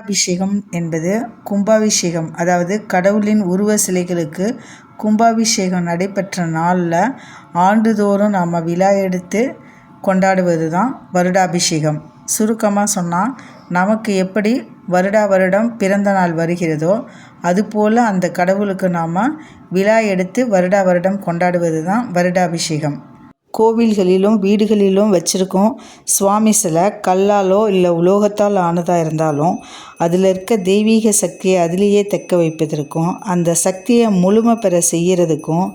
அபிஷேகம் என்பது கும்பாபிஷேகம். அதாவது கடவுளின் உருவ சிலைகளுக்கு கும்பாபிஷேகம் நடைபெற்ற நாளில் ஆண்டுதோறும் நாம் விழா எடுத்து கொண்டாடுவது தான் வருடாபிஷேகம். சுருக்கமாக சொன்னால் நமக்கு எப்படி வருடா வருடம் பிறந்த நாள் வருகிறதோ அதுபோல் அந்த கடவுளுக்கு நாம் விழா எடுத்து வருடா வருடம் கொண்டாடுவது தான் வருடாபிஷேகம். கோவில்களிலும் வீடுகளிலும் வச்சுருக்கோம் சுவாமி சிலை கல்லாலோ இல்லை உலோகத்தால் ஆனதாக இருந்தாலும் அதில் இருக்க தெய்வீக சக்தியை அதிலேயே தக்க வைப்பதற்கும் அந்த சக்தியை முழுமை பெற செய்கிறதுக்கும்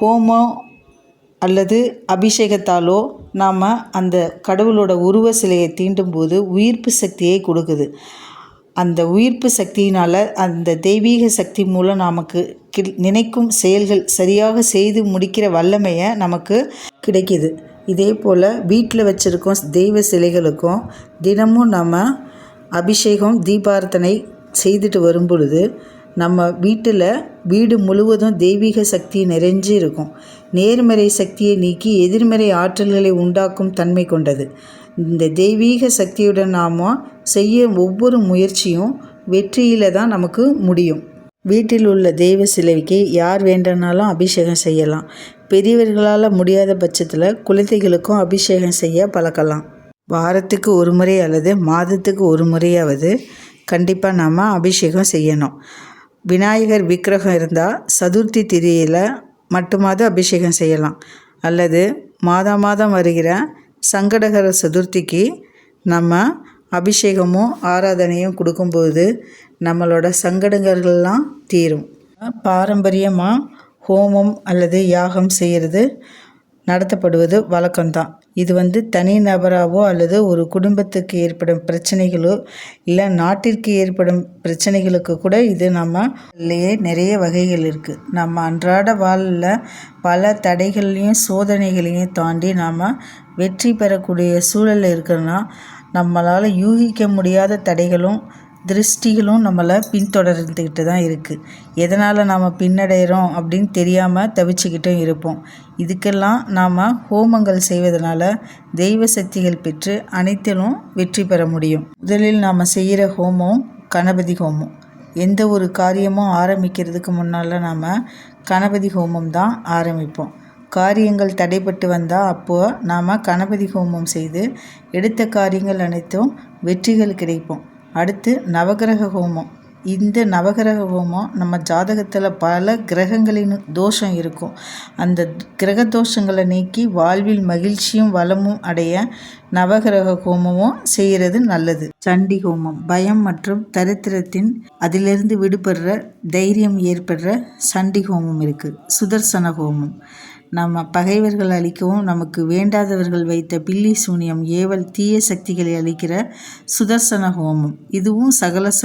ஹோமம் அல்லது அபிஷேகத்தாலோ நாம் அந்த கடவுளோட உருவ சிலையை தீண்டும்போது உயிர்ப்பு சக்தியை கொடுக்குது. அந்த உயிர்ப்பு சக்தியினால் அந்த தெய்வீக சக்தி மூலம் நமக்கு நினைக்கும் செயல்கள் சரியாக செய்து முடிக்கிற வல்லமையை நமக்கு கிடைக்கிது. இதே போல் வீட்டில் வச்சுருக்கோம் தெய்வ சிலைகளுக்கும் தினமும் நம்ம அபிஷேகம் தீபார்த்தனை செய்துட்டு வரும் பொழுது நம்ம வீட்டில் வீடு முழுவதும் தெய்வீக சக்தி நிறைஞ்சு இருக்கும். நேர்மறை சக்தியை நீக்கி எதிர்மறை ஆற்றல்களை உண்டாக்கும் தன்மை கொண்டது. இந்த தெய்வீக சக்தியுடன் நாம் செய்ய ஒவ்வொரு முயற்சியும் வெற்றியில் தான் நமக்கு முடியும். வீட்டில் உள்ள தெய்வ சிலைக்கு யார் வேண்டுனாலும் அபிஷேகம் செய்யலாம். பெரியவர்களால் முடியாத பட்சத்தில் குழந்தைகளுக்கும் அபிஷேகம் செய்ய பழக்கலாம். வாரத்துக்கு ஒரு முறை அல்லது மாதத்துக்கு ஒரு முறையாவது கண்டிப்பாக நாம் அபிஷேகம் செய்யணும். விநாயகர் விக்கிரகம் இருந்தால் சதுர்த்தி திதியில் மட்டுமாவது அபிஷேகம் செய்யலாம். அல்லது மாதம் மாதம் வருகிற சங்கடகர சதுர்த்திக்கு நம்ம அபிஷேகமும் ஆராதனையும் கொடுக்கும்போது நம்மளோட சங்கடங்கள்லாம் தீரும். பாரம்பரியமாக ஹோமம் அல்லது யாகம் செய்கிறது நடத்தப்படுவது வழக்கம்தான். இது வந்து தனி நபராகவோ அல்லது ஒரு குடும்பத்துக்கு ஏற்படும் பிரச்சனைகளோ இல்லை நாட்டிற்கு ஏற்படும் பிரச்சனைகளுக்கு கூட இது நம்ம இல்லையே நிறைய வகைகள் இருக்குது நம்ம அன்றாட வாழ்வில் பல தடைகளையும் சோதனைகளையும் தாண்டி நாம் வெற்றி பெறக்கூடிய சூழலில் இருக்கிறோன்னா நம்மளால் யூகிக்க முடியாத தடைகளும் திருஷ்டிகளும் நம்மளை பின்தொடர்ந்துக்கிட்டு தான் இருக்குது எதனால் நாம் பின்னடைகிறோம் அப்படின்னு தெரியாமல் தவிச்சுக்கிட்டும் இருப்போம். இதுக்கெல்லாம் நாம் ஹோமங்கள் செய்வதனால தெய்வ சக்திகள் பெற்று அனைத்திலும் வெற்றி பெற முடியும். முதலில் நாம் செய்கிற ஹோமம் கணபதி ஹோமம். எந்த ஒரு காரியமும் ஆரம்பிக்கிறதுக்கு முன்னால் நாம் கணபதி ஹோமம் தான் ஆரம்பிப்போம். காரியங்கள் தடைப்பட்டு வந்தால் அப்போது நாம் கணபதி ஹோமம் செய்து எடுத்த காரியங்கள் அனைத்தும் வெற்றிகள் கிடைப்போம். அடுத்து நவகிரக ஹோமம். இந்த நவகிரக ஹோமம் நம்ம ஜாதகத்தில் பல கிரகங்களின் தோஷம் இருக்கும். அந்த கிரக தோஷங்களை நீக்கி வாழ்வில் மகிழ்ச்சியும் வளமும் அடைய நவகிரக ஹோமமும் செய்கிறது நல்லது. சண்டி ஹோமம் பயம் மற்றும் தரித்திரத்தின் அதிலிருந்து விடுபடுற தைரியம் ஏற்படுற சண்டி ஹோமம் இருக்குது சுதர்சன ஹோமம். நம்ம பகைவர்கள் அழிக்கவும் நமக்கு வேண்டாதவர்கள் வைத்த பில்லி சூனியம் ஏவல் தீய சக்திகளை அளிக்கிற சுதர்சன ஹோமம். இதுவும் சகல ச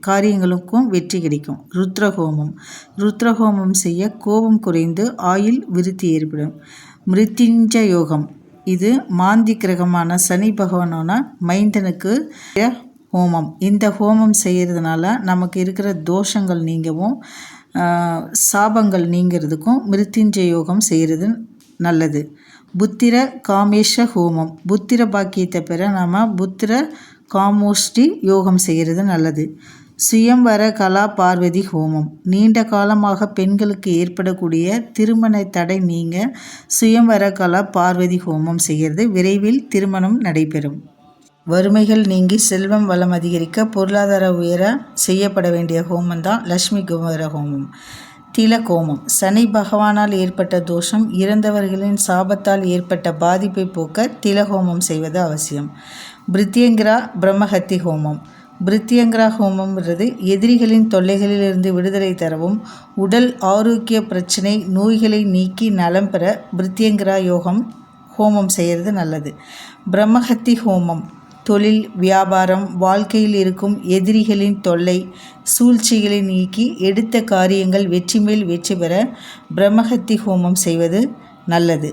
காரியங்களுக்கும் வெற்றி கிடைக்கும். ருத்ர ஹோமம் ருத்ர ஹோமம் செய்ய கோபம் குறைந்து ஆயுள் விருத்தி ஏற்படும். மிருத்யுஞ்ச யோகம் இது மாந்தி கிரகமான சனி பகவானோட மைந்தனுக்கு ஹோமம். இந்த ஹோமம் செய்கிறதுனால நமக்கு இருக்கிற தோஷங்கள் நீங்கவும் சாபங்கள் நீங்கிறதுக்கும் மிருத்யுஞ்சய யோகம் செய்கிறது நல்லது. புத்திர காமேஷ ஹோமம். புத்திர பாக்கியத்தை பெற நாம் புத்திர காமோஷ்டி யோகம் செய்கிறது நல்லது. சுயம்வர கலா பார்வதி ஹோமம். நீண்ட காலமாக பெண்களுக்கு ஏற்படக்கூடிய திருமண தடை நீங்க சுயம்வர கலா பார்வதி ஹோமம் செய்கிறது விரைவில் திருமணம் நடைபெறும். வறுமைகள் நீங்கி செல்வம் வளம் அதிகரிக்க பொருளாதார உயர செய்யப்பட வேண்டிய ஹோமம் தான் லக்ஷ்மி குமார ஹோமம். திலக் ஹோமம் சனி பகவானால் ஏற்பட்ட தோஷம் இறந்தவர்களின் சாபத்தால் ஏற்பட்ட பாதிப்பை போக்க திலஹோமம் செய்வது அவசியம். பிரித்தியங்கிரா பிரம்மஹத்தி ஹோமம். பிரித்தியங்கிரா ஹோமம்ன்றது எதிரிகளின் தொல்லைகளிலிருந்து விடுதலை தரவும் உடல் ஆரோக்கிய பிரச்சனை நோய்களை நீக்கி நலம் பெற பிரித்தியங்கிரா யோகம் ஹோமம் செய்கிறது நல்லது. பிரம்மஹத்தி ஹோமம். தொழில் வியாபாரம் வாழ்க்கையில் இருக்கும் எதிரிகளின் தொல்லை சூழ்ச்சிகளை நீக்கி எடுத்த காரியங்கள் வெற்றி மேல் வெற்றி பெற பிரம்மஹத்தி ஹோமம் செய்வது நல்லது.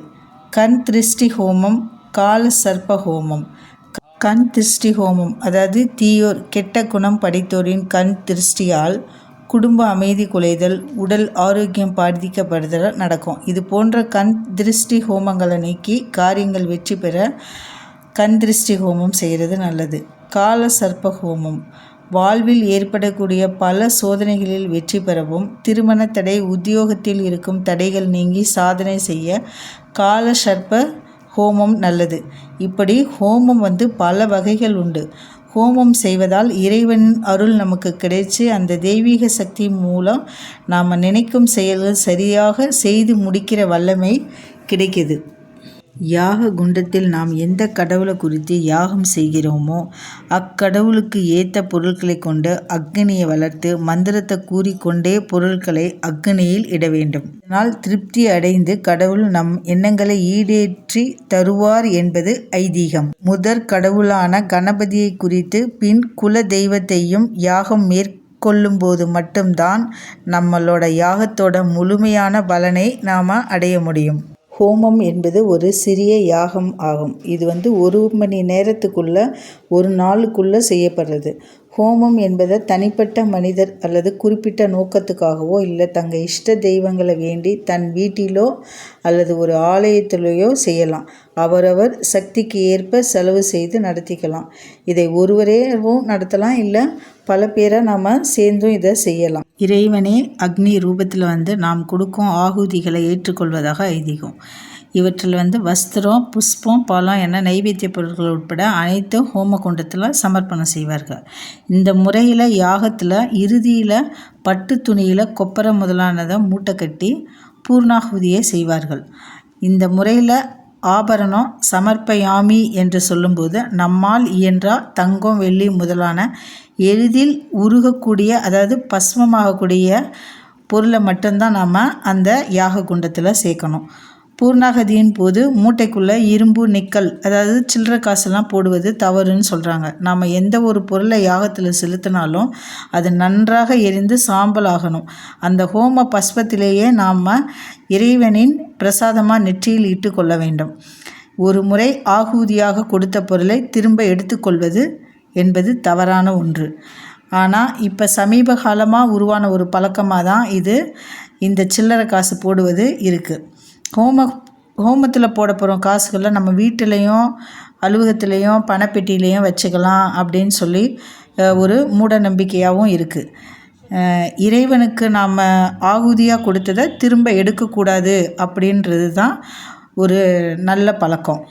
கண் திருஷ்டி ஹோமம் கால சர்ப்ப ஹோமம். கண் திருஷ்டி ஹோமம் அதாவது தீயோர் கெட்ட குணம் படைத்தோரின் கண் திருஷ்டியால் குடும்ப அமைதி குலைதல் உடல் ஆரோக்கியம் பாதிக்கப்படுதல் நடக்கும். இது போன்ற கண் திருஷ்டி ஹோமங்களை நீக்கி காரியங்கள் வெற்றி பெற கண் திருஷ்டி ஹோமம் செய்கிறது நல்லது. கால சர்ப்ப ஹோமம். வாழ்வில் ஏற்படக்கூடிய பல சோதனைகளில் வெற்றி பெறவும் திருமண தடை உத்தியோகத்தில் இருக்கும் தடைகள் நீங்கி சாதனை செய்ய கால சர்ப்ப ஹோமம் நல்லது. இப்படி ஹோமம் வந்து பல வகைகள் உண்டு. ஹோமம் செய்வதால் இறைவன் அருள் நமக்கு கிடைச்சி அந்த தெய்வீக சக்தி மூலம் நாம் நினைக்கும் செயல்கள் சரியாக செய்து முடிக்கிற வல்லமை கிடைக்கிது. யாக குண்டத்தில் நாம் எந்த கடவுளை குறித்து யாகம் செய்கிறோமோ அக்கடவுளுக்கு ஏற்ற பொருட்களை கொண்டு அக்னியை வளர்த்து மந்திரத்தை கூறிக்கொண்டே பொருட்களை அக்னியில் இட வேண்டும். இதனால் திருப்தி அடைந்து கடவுள் நம் எண்ணங்களை ஈடேற்றி தருவார் என்பது ஐதீகம். முதற் கடவுளான கணபதியை குறித்து பின் குல தெய்வத்தையும் யாகம் மேற்கொள்ளும் போது மட்டும்தான் நம்மளோட யாகத்தோட முழுமையான பலனை நாம் அடைய முடியும். ஹோமம் என்பது ஒரு சிறிய யாகம் ஆகும். இது வந்து ஒரு மணி நேரத்துக்குள்ளே ஒரு நாளுக்குள்ளே செய்யப்படுறது. ஹோமம் என்பதை தனிப்பட்ட மனிதர் அல்லது குறிப்பிட்ட நோக்கத்துக்காகவோ இல்லை தங்கள் இஷ்ட தெய்வங்களை வேண்டி தன் வீட்டிலோ அல்லது ஒரு ஆலயத்திலேயோ செய்யலாம். அவரவர் சக்திக்கு ஏற்ப செலவு செய்து நடத்திக்கலாம். இதை ஒருவரேவும் நடத்தலாம் இல்லை பல பேரை நாம் சேர்ந்தும் இதை செய்யலாம். இறைவனே அக்னி ரூபத்தில் வந்து நாம் கொடுக்கும் ஆகுதிகளை ஏற்றுக்கொள்வதாக ஐதீகம். இவற்றில் வந்து வஸ்திரம் புஷ்பம் பழம் என நைவேத்திய பொருட்கள் உட்பட அனைத்தும் ஹோம குண்டத்தில் சமர்ப்பணம் செய்வார்கள். இந்த முறையில் யாகத்தில் இறுதியில் பட்டு துணியில் கொப்பரை முதலானதை மூட்டை கட்டி பூர்ணாகுதியை செய்வார்கள். இந்த முறையில் ஆபரணம் சமர்ப்பயாமி என்று சொல்லும்போது நம்மால் இயன்றால் தங்கம் வெள்ளி முதலான எளிதில் உருகக்கூடிய அதாவது பஸ்மமாகக்கூடிய பொருளை மட்டும்தான் நாம் அந்த யாக குண்டத்தில் சேர்க்கணும். பூர்ணாகதியின் போது மூட்டைக்குள்ளே இரும்பு நிக்கல் அதாவது சில்லற காசுலாம் போடுவது தவறுன்னு சொல்கிறாங்க நாம் எந்த ஒரு பொருளை யாகத்தில் செலுத்தினாலும் அது நன்றாக எரிந்து சாம்பல் ஆகணும். அந்த ஹோம பஸ்பத்திலேயே நாம் இறைவனின் பிரசாதமாக நெற்றியில் இட்டு கொள்ள வேண்டும். ஒரு முறை ஆகூதியாக கொடுத்த பொருளை திரும்ப எடுத்துக்கொள்வது என்பது தவறான ஒன்று. ஆனால் இப்போ சமீப காலமாக உருவான ஒரு பழக்கமாக தான் இது இந்த சில்லறை காசு போடுவது இருக்குது ஹோம ஹோமத்தில் போட போகிறோம் காசுகளை நம்ம வீட்டிலையும் அலுவலகத்துலேயும் பணப்பெட்டியிலையும் வச்சுக்கலாம் அப்படின்னு சொல்லி ஒரு மூட நம்பிக்கையாகவும் இருக்குது இறைவனுக்கு நாம் ஆகுதியாக கொடுத்ததை திரும்ப எடுக்கக்கூடாது அப்படின்றது தான் ஒரு நல்ல பழக்கம்.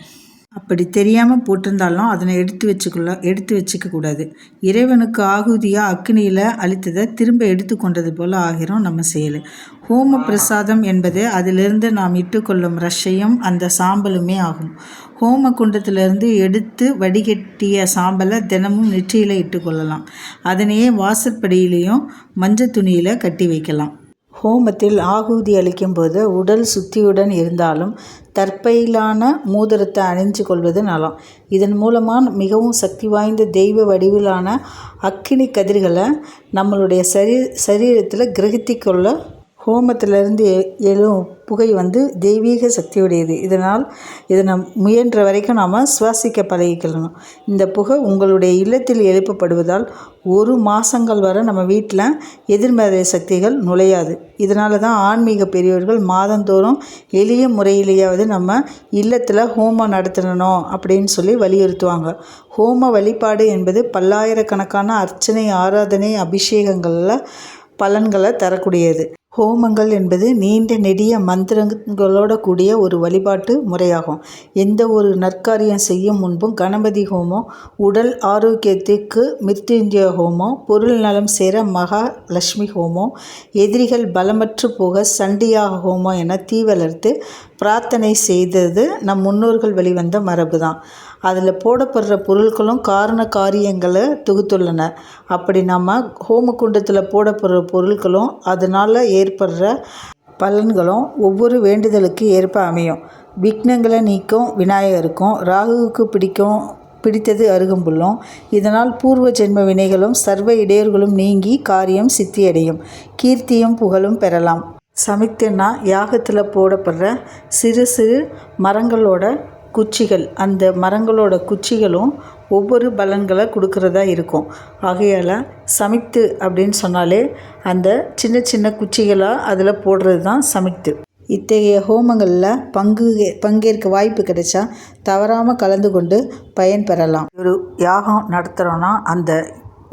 அப்படி தெரியாமல் போட்டிருந்தாலும் அதனை எடுத்து வச்சுக்கொள்ள எடுத்து வச்சுக்க கூடாது. இறைவனுக்கு ஆகுதியாக அக்னியில் அழித்ததை திரும்ப எடுத்து கொண்டது போல் ஆகிறோம் நம்ம செயல். ஹோம பிரசாதம் என்பது அதிலிருந்து நாம் இட்டுக்கொள்ளும் ரஷையும் அந்த சாம்பலுமே ஆகும். ஹோம குண்டத்திலிருந்து எடுத்து வடிகட்டிய சாம்பலை தினமும் நெற்றியில் இட்டுக்கொள்ளலாம் அதனையே வாசற்படியிலையும் மஞ்சள் துணியில் கட்டி வைக்கலாம். ஹோமத்தில் ஆகுதி அளிக்கும்போது உடல் சுத்தியுடன் இருந்தாலும் தற்பையிலான மூதரத்தை அணிஞ்சு கொள்வது நலம். இதன் மூலமாக மிகவும் சக்தி வாய்ந்த தெய்வ வடிவிலான அக்கினி கதிர்களை நம்மளுடைய சரீ சரீரத்தில் கிரகித்து கொள்ள ஹோமத்திலிருந்து எழும் புகை வந்து தெய்வீக சக்தியுடையது. இதனால் இதனை முயன்ற வரைக்கும் நாம் சுவாசிக்க பழகிக்கணும் இந்த புகை உங்களுடைய இல்லத்தில் எழுப்பப்படுவதால் ஒரு மாதங்கள் வரை நம்ம வீட்டில் எதிர்மறை சக்திகள் நுழையாது. இதனால தான் ஆன்மீக பெரியவர்கள் மாதந்தோறும் எளிய முறையிலேயாவது நம்ம இல்லத்தில் ஹோமம் நடத்தணும் அப்படின்னு சொல்லி வலியுறுத்துவாங்க. ஹோம வழிபாடு என்பது பல்லாயிரக்கணக்கான அர்ச்சனை ஆராதனை அபிஷேகங்களில் பலன்களை தரக்கூடியது. ஹோமங்கள் என்பது நீண்ட நெடிய மந்திரங்களோட கூடிய ஒரு வழிபாட்டு முறையாகும். எந்த ஒரு நற்காரியம் செய்யும் முன்பும் கணபதி ஹோமம் உடல் ஆரோக்கியத்துக்கு மிருத்யுஞ்சய ஹோமம் பொருள் நலம் சேர மகாலட்சுமி ஹோமம் எதிரிகள் பலமற்று போக சண்டியாக ஹோமம் என தீ வளர்த்து பிரார்த்தனை செய்தது நம் முன்னோர்கள் வெளிவந்த மரபு தான் அதில் போடப்படுற பொருட்களும் காரண காரியங்களை தொகுத்துள்ளன. அப்படி நம்ம ஹோமகுண்டத்தில் போடப்படுற பொருட்களும் அதனால் ஏற்படுற பலன்களும் ஒவ்வொரு வேண்டுதலுக்கு ஏற்ப அமையும். விக்னங்களை நீக்கும் விநாயகருக்கும் ராகுவுக்கு பிடிக்கும் பிடித்தது அருகம்புல்லும். இதனால் பூர்வ ஜென்ம வினைகளும் சர்வ இடையூறுகளும் நீங்கி காரியம் சித்தியடையும். கீர்த்தியும் புகழும் பெறலாம். சமிக்தனா யாகத்தில் போடப்படுற சிறு சிறு மரங்களோட குச்சிகள். அந்த மரங்களோட குச்சிகளும் ஒவ்வொரு பலன்களை கொடுக்குறதா இருக்கும். ஆகையால் சமித்து அப்படின்னு சொன்னாலே அந்த சின்ன சின்ன குச்சிகளாக அதில் போடுறது தான் சமித்து. இத்தகைய ஹோமங்களில் பங்கு பங்கேற்க வாய்ப்பு கிடைச்சா தவறாமல் கலந்து கொண்டு பயன்பெறலாம் ஒரு யாகம் நடத்துகிறோன்னா அந்த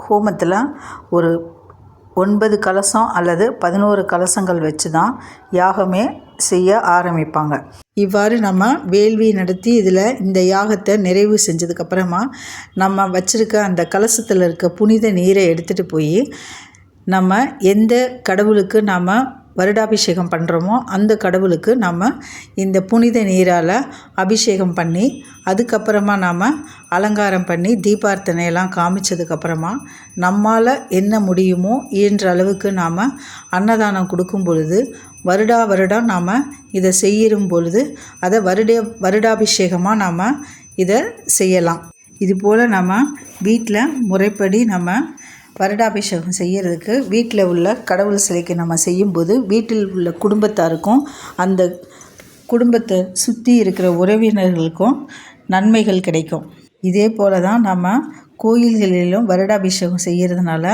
ஹோமத்தில் ஒரு ஒன்பது கலசம் அல்லது பதினோரு கலசங்கள் வச்சு தான் யாகமே செய்ய ஆரம்பிப்பாங்க. இவ்வாறு நம்ம வேள்வி நடத்தி இதில் இந்த யாகத்தை நிறைவு செஞ்சதுக்கப்புறமா நம்ம வச்சுருக்க அந்த கலசத்தில் இருக்க புனித நீரை எடுத்துகிட்டு போய் நம்ம எந்த கடவுளுக்கு நாம் வருடாபிஷேகம் பண்ணுறோமோ அந்த கடவுளுக்கு நம்ம இந்த புனித நீரால் அபிஷேகம் பண்ணி அதுக்கப்புறமா நாம் அலங்காரம் பண்ணி தீபார்த்தனையெல்லாம் காமிச்சதுக்கப்புறமா நம்மால் என்ன முடியுமோ இயன்ற அளவுக்கு நாம் அன்னதானம் கொடுக்கும் பொழுது வருடா வருடம் நாம் இதை செய்யும் பொழுது அதை வருட வருடாபிஷேகமாக நாம் இதை செய்யலாம். இதுபோல் நம்ம வீட்டில் முறைப்படி நம்ம வருடாபிஷேகம் செய்கிறதுக்கு வீட்டில் உள்ள கடவுள் சிலைக்கு நம்ம செய்யும்போது வீட்டில் உள்ள குடும்பத்தாருக்கும் அந்த குடும்பத்தை சுற்றி இருக்கிற உறவினர்களுக்கும் நன்மைகள் கிடைக்கும். இதே போல் தான் நம்ம கோயில்களிலும் வருடாபிஷேகம் செய்கிறதுனால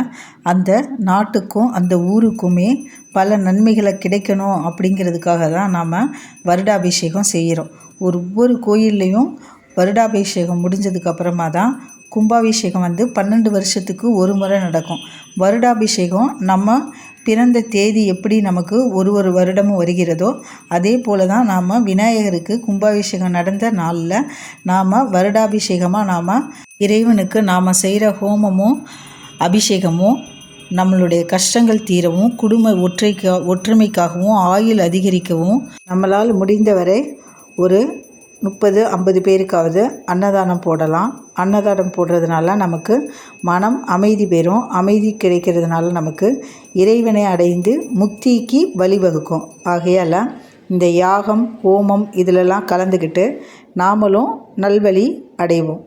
அந்த நாட்டுக்கும் அந்த ஊருக்குமே பல நன்மைகளை கிடைக்கணும் அப்படிங்கிறதுக்காக தான் நாம் வருடாபிஷேகம் செய்கிறோம் ஒவ்வொரு கோயில்லையும் வருடாபிஷேகம் முடிஞ்சதுக்கப்புறமா தான் கும்பாபிஷேகம் வந்து பன்னெண்டு வருஷத்துக்கு ஒரு முறை நடக்கும். வருடாபிஷேகம் நம்ம பிறந்த தேதி எப்படி நமக்கு ஒரு ஒரு வருடமும் வருகிறதோ அதே போல் தான் நாம் விநாயகருக்கு கும்பாபிஷேகம் நடந்த நாளில் நாம் வருடாபிஷேகமாக நாம் இறைவனுக்கு நாம் செய்கிற ஹோமமும் அபிஷேகமும் நம்மளுடைய கஷ்டங்கள் தீரவும் குடும்ப ஒற்றைக்கா ஒற்றுமைக்காகவும் ஆயுள் அதிகரிக்கவும் நம்மளால் முடிந்தவரை ஒரு முப்பது ஐம்பது பேருக்காவது அன்னதானம் போடலாம். அன்னதானம் போடுறதுனால நமக்கு மனம் அமைதி பெறும். அமைதி கிடைக்கிறதுனால நமக்கு இறைவனை அடைந்து முக்திக்கு வழிவகுக்கும். ஆகையால் இந்த யாகம் ஹோமம் இதிலெல்லாம் கலந்துக்கிட்டு நாமளும் நல்வழி அடைவோம்.